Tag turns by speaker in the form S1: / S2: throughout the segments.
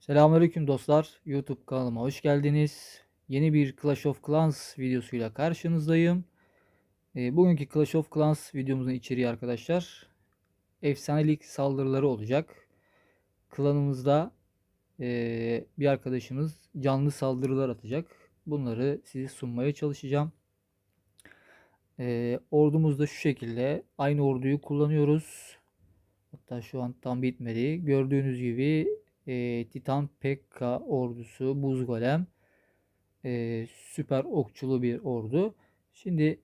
S1: Selamünaleyküm dostlar. YouTube kanalıma hoş geldiniz. Yeni bir Clash of Clans videosuyla karşınızdayım. E, bugünkü Clash of Clans videomuzun içeriği arkadaşlar efsanelik saldırıları olacak. Klanımızda e, bir arkadaşımız canlı saldırılar atacak. Bunları size sunmaya çalışacağım. E, ordumuz şu şekilde. Aynı orduyu kullanıyoruz. Hatta şu an tam bitmedi. Gördüğünüz gibi e, Titan Pekka ordusu, Buz Golem, e, süper okçulu bir ordu. Şimdi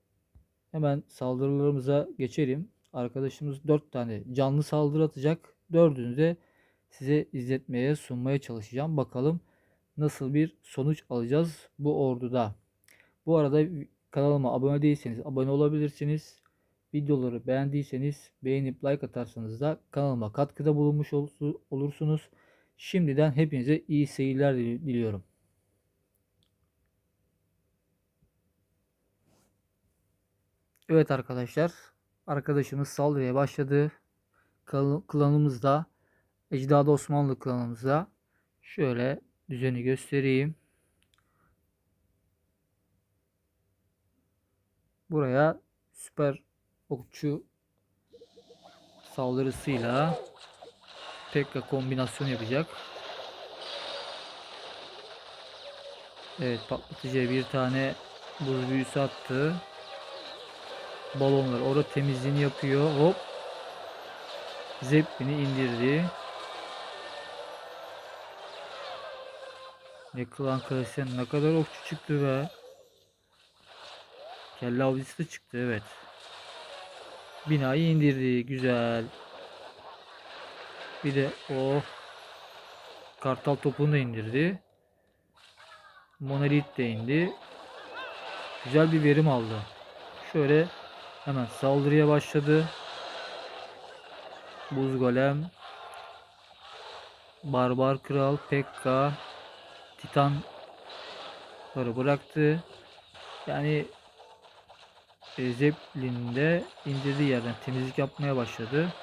S1: hemen saldırılarımıza geçelim. Arkadaşımız 4 tane canlı saldırı atacak. Dördünü de size izletmeye, sunmaya çalışacağım. Bakalım nasıl bir sonuç alacağız bu orduda. Bu arada kanalıma abone değilseniz abone olabilirsiniz. Videoları beğendiyseniz beğenip like atarsanız da kanalıma katkıda bulunmuş olursunuz. Şimdiden hepinize iyi seyirler diliyorum. Evet arkadaşlar. Arkadaşımız saldırıya başladı. Klanımızda Ecdad Osmanlı klanımızda şöyle düzeni göstereyim. Buraya süper okçu saldırısıyla Tekrar kombinasyon yapacak. Evet patlatıcıya bir tane buz büyüsü attı. Balonlar orada temizliğini yapıyor. Hop. Zeppelin'i indirdi. Ne klan kalesen ne kadar okçu çıktı be. Kelle avcısı da çıktı evet. Binayı indirdi. Güzel. Bir de o kartal topunu da indirdi. Monolit de indi. Güzel bir verim aldı. Şöyle hemen saldırıya başladı. Buz golem. Barbar kral Pekka Titanları bıraktı. Yani e, Zeppelin'de indirdiği yerden temizlik yapmaya başladı.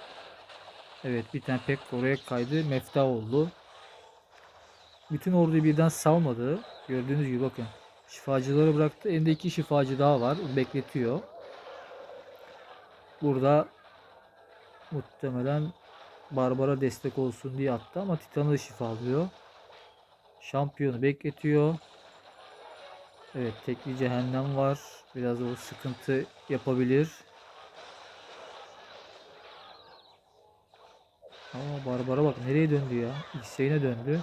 S1: Evet bir tane pek oraya kaydı. Mefta oldu. Bütün orduyu birden salmadı. Gördüğünüz gibi bakın. Şifacıları bıraktı. Elinde iki şifacı daha var. Bekletiyor. Burada muhtemelen Barbara destek olsun diye attı ama Titan'ı da şifalıyor. Şampiyonu bekletiyor. Evet tekli cehennem var. Biraz o sıkıntı yapabilir. Ama Barbara bak nereye döndü ya? X'ine döndü.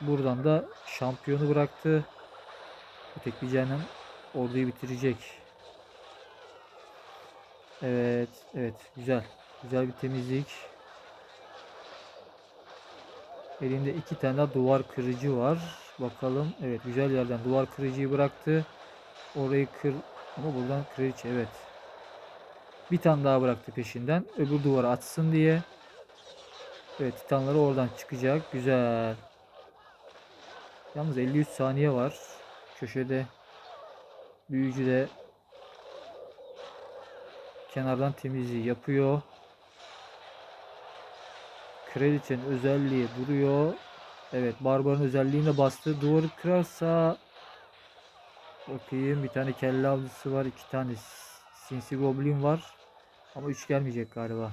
S1: Buradan da şampiyonu bıraktı. Öteki cehennem orduyu bitirecek. Evet, evet güzel. Güzel bir temizlik. Elinde iki tane daha duvar kırıcı var. Bakalım. Evet güzel yerden duvar kırıcıyı bıraktı. Orayı kır... Ama buradan kraliçe evet. Bir tane daha bıraktı peşinden. Öbür duvara atsın diye. Evet titanları oradan çıkacak. Güzel. Yalnız 53 saniye var. Köşede büyücü de kenardan temizliği yapıyor. Kraliçenin özelliği duruyor. Evet barbarın özelliğini de bastı. Duvarı kırarsa bakayım bir tane kelle avcısı var. iki tane sinsi goblin var. Ama üç gelmeyecek galiba.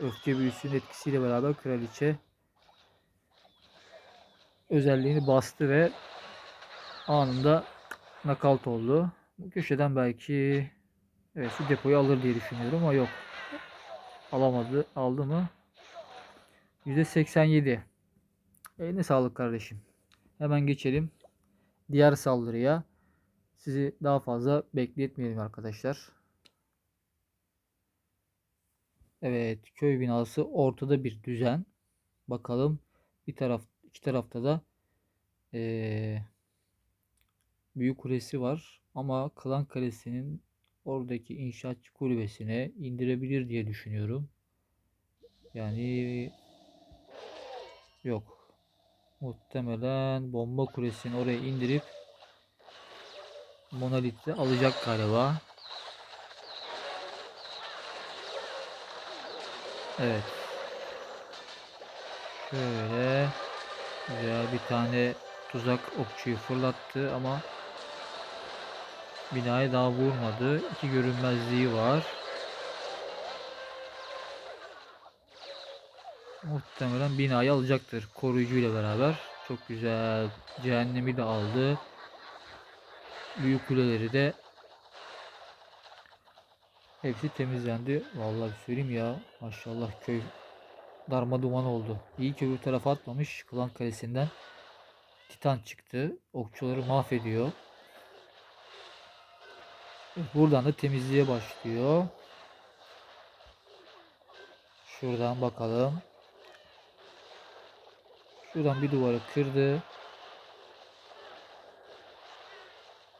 S1: Öfke büyüsünün etkisiyle beraber kraliçe özelliğini bastı ve anında nakalt oldu. Bu köşeden belki evet şu depoyu alır diye düşünüyorum ama yok. Alamadı. Aldı mı? %87. Eline sağlık kardeşim. Hemen geçelim. Diğer saldırıya. Sizi daha fazla bekletmeyelim arkadaşlar. Evet köy binası ortada bir düzen. Bakalım bir taraf iki tarafta da ee, büyük kulesi var. Ama Klan Kalesi'nin oradaki inşaatçı kulübesine indirebilir diye düşünüyorum. Yani yok. Muhtemelen bomba kulesini oraya indirip monolitle alacak galiba. Evet. Şöyle. Güzel bir tane tuzak okçuyu fırlattı ama binaya daha vurmadı. İki görünmezliği var. Muhtemelen binayı alacaktır koruyucuyla beraber. Çok güzel. Cehennemi de aldı. Büyük kuleleri de hepsi temizlendi. Vallahi söyleyeyim ya. Maşallah köy darma duman oldu. İyi ki öbür tarafa atmamış. Klan kalesinden Titan çıktı. Okçuları mahvediyor. Buradan da temizliğe başlıyor. Şuradan bakalım. Şuradan bir duvarı kırdı.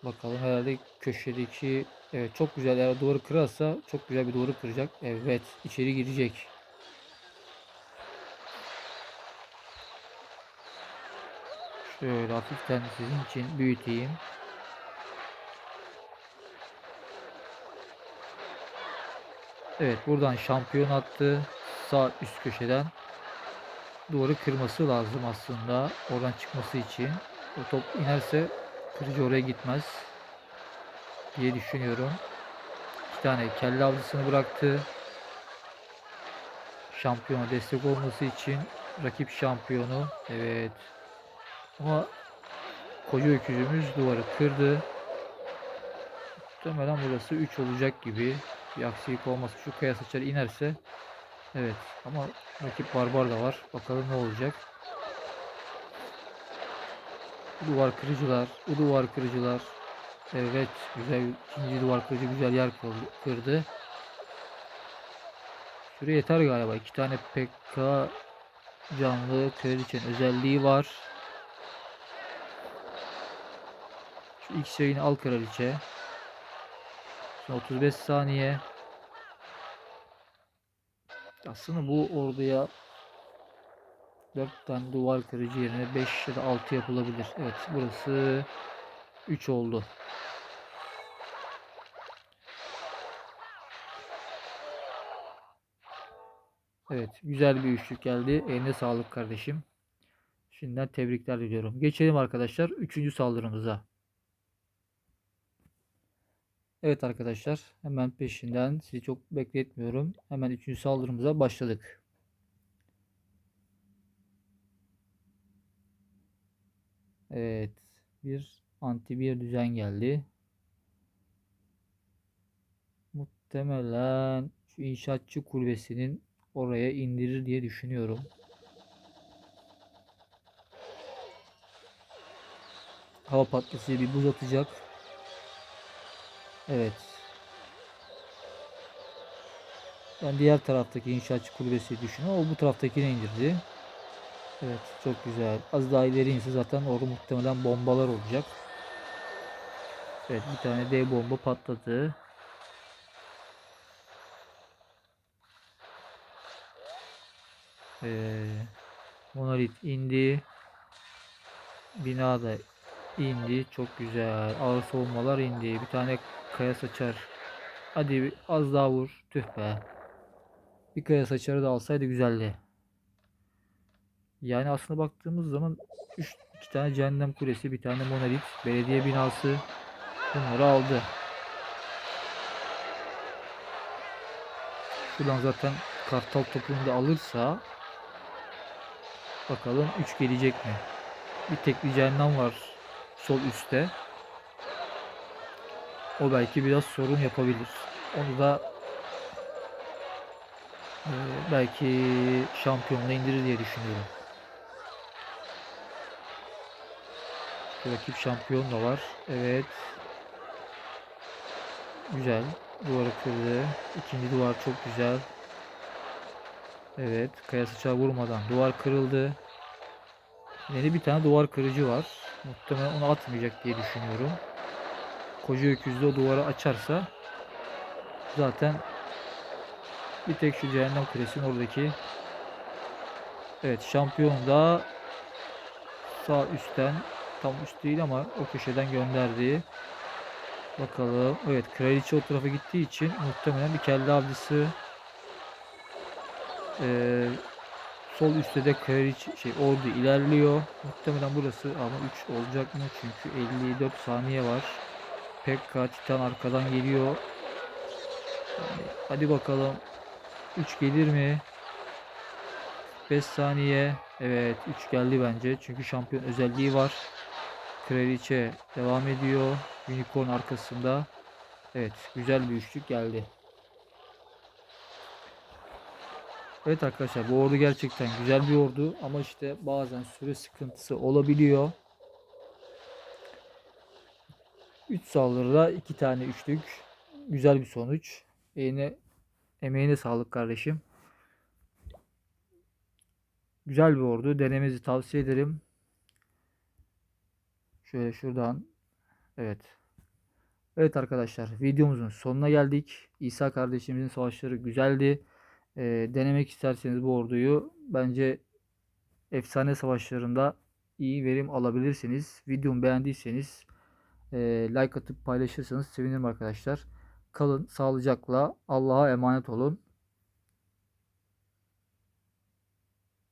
S1: Bakalım herhalde köşedeki evet çok güzel eğer duvarı kırarsa çok güzel bir duvarı kıracak. Evet içeri girecek. Şöyle hafiften sizin için büyüteyim. Evet buradan şampiyon attı. Sağ üst köşeden. Duvarı kırması lazım aslında. Oradan çıkması için. O top inerse kırıcı oraya gitmez. Diye düşünüyorum. İki tane kelle avcısını bıraktı. Şampiyona destek olması için rakip şampiyonu. Evet. Ama koca öküzümüz duvarı kırdı. Muhtemelen burası 3 olacak gibi. Bir aksilik olmaz. Şu kaya saçları inerse. Evet ama rakip barbar da var. Bakalım ne olacak. Duvar kırıcılar. Bu duvar kırıcılar. Evet güzel ikinci duvar kırıcı güzel yer kırdı. Süre yeter galiba. İki tane PK canlı kraliçenin özelliği var. Şu X yayını al kraliçe. Son 35 saniye. Aslında bu orduya 4 tane duvar kırıcı yerine 5 ya da 6 yapılabilir. Evet burası 3 oldu. Evet güzel bir üçlük geldi. Eline sağlık kardeşim. Şimdiden tebrikler diliyorum. Geçelim arkadaşlar 3. saldırımıza. Evet arkadaşlar hemen peşinden sizi çok bekletmiyorum. Hemen 3. saldırımıza başladık. Evet bir anti bir düzen geldi. Muhtemelen şu inşaatçı kulübesinin oraya indirir diye düşünüyorum. Hava patlatıcı bir buz atacak. Evet. Ben diğer taraftaki inşaatçı kulübesi düşünüyorum. O bu taraftakine indirdi. Evet çok güzel. Az daha ileri inse zaten orada muhtemelen bombalar olacak. Evet bir tane D bomba patladı. Ee, monolit indi. Bina da indi. Çok güzel. Ağır savunmalar indi. Bir tane kaya saçar. Hadi az daha vur. Tüh be. Bir kaya saçarı da alsaydı güzeldi. Yani aslında baktığımız zaman 3 iki tane cehennem kulesi, bir tane monolit, belediye binası bunları aldı. Şuradan zaten kartal topunu da alırsa bakalım 3 gelecek mi? Bir tekli cehennem var sol üstte. O belki biraz sorun yapabilir. Onu da e, belki şampiyonla indirir diye düşünüyorum. Rakip şampiyon da var. Evet. Güzel. Duvarı kırdı. İkinci duvar çok güzel. Evet. Kaya sıçağı vurmadan duvar kırıldı. Yeni bir tane duvar kırıcı var. Muhtemelen onu atmayacak diye düşünüyorum. Koca öküzde o duvarı açarsa zaten bir tek şu cehennem kulesinin oradaki Evet şampiyon da sağ üstten tam üst değil ama o köşeden gönderdi. Bakalım. Evet kraliçe o tarafa gittiği için muhtemelen bir kelle avcısı e, Sol üstte de Kraliç şey ordu ilerliyor. Muhtemelen burası ama 3 olacak mı? Çünkü 54 saniye var. Pekka Titan arkadan geliyor. Yani hadi bakalım. 3 gelir mi? 5 saniye. Evet 3 geldi bence. Çünkü şampiyon özelliği var. Kraliçe devam ediyor. Unicorn arkasında. Evet güzel bir üçlük geldi. Evet arkadaşlar bu ordu gerçekten güzel bir ordu ama işte bazen süre sıkıntısı olabiliyor. 3 saldırıda 2 tane üçlük. Güzel bir sonuç. Eline, emeğine sağlık kardeşim. Güzel bir ordu. Denemenizi tavsiye ederim. Şöyle şuradan. Evet. Evet arkadaşlar videomuzun sonuna geldik. İsa kardeşimizin savaşları güzeldi. Ee, denemek isterseniz bu orduyu bence efsane savaşlarında iyi verim alabilirsiniz. Videomu beğendiyseniz e, like atıp paylaşırsanız sevinirim arkadaşlar. Kalın sağlıcakla Allah'a emanet olun.